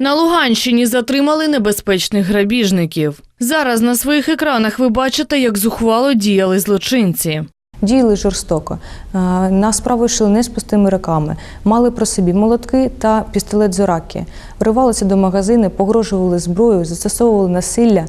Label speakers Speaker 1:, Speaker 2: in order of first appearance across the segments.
Speaker 1: На Луганщині затримали небезпечних грабіжників. Зараз на своїх екранах ви бачите, як зухвало діяли злочинці.
Speaker 2: Діяли жорстоко. Е, На справу йшли не з пустими руками. Мали при собі молотки та пістолет Зоракі. Вривалися до магазини, погрожували зброю, застосовували насилля,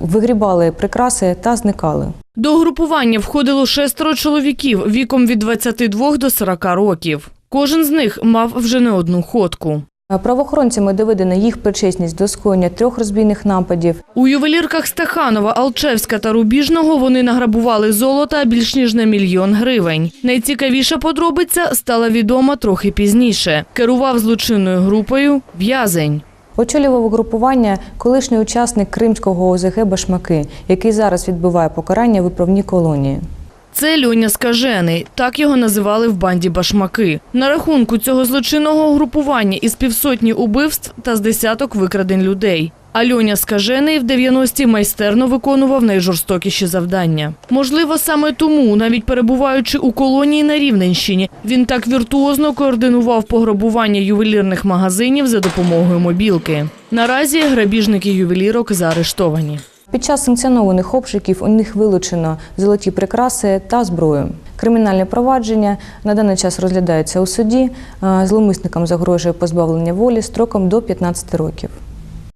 Speaker 2: вигрібали прикраси та зникали.
Speaker 1: До угрупування входило шестеро чоловіків віком від 22 до 40 років. Кожен з них мав вже не одну ходку.
Speaker 2: Правоохоронцями доведена їх причесність до скоєння трьох розбійних нападів,
Speaker 1: У ювелірках Стаханова, Алчевська та Рубіжного вони награбували золота більш ніж на мільйон гривень. Найцікавіша подробиця стала відома трохи пізніше. Керував злочинною групою в'язень.
Speaker 2: Очолював угрупування колишній учасник Кримського ОЗГ Башмаки, який зараз відбуває покарання в виправній колонії.
Speaker 1: Це Льоня Скажений, так його називали в банді башмаки. На рахунку цього злочинного угрупування із півсотні убивств та з десяток викрадень людей. А Льоня Скажений в 90-ті майстерно виконував найжорстокіші завдання. Можливо, саме тому, навіть перебуваючи у колонії на Рівненщині, він так віртуозно координував пограбування ювелірних магазинів за допомогою мобілки. Наразі грабіжники ювелірок заарештовані.
Speaker 2: Під час санкціонованих обшуків у них вилучено золоті прикраси та зброю. Кримінальне провадження на даний час розглядається у суді. Е, Зловмисникам загрожує позбавлення волі строком до 15 років.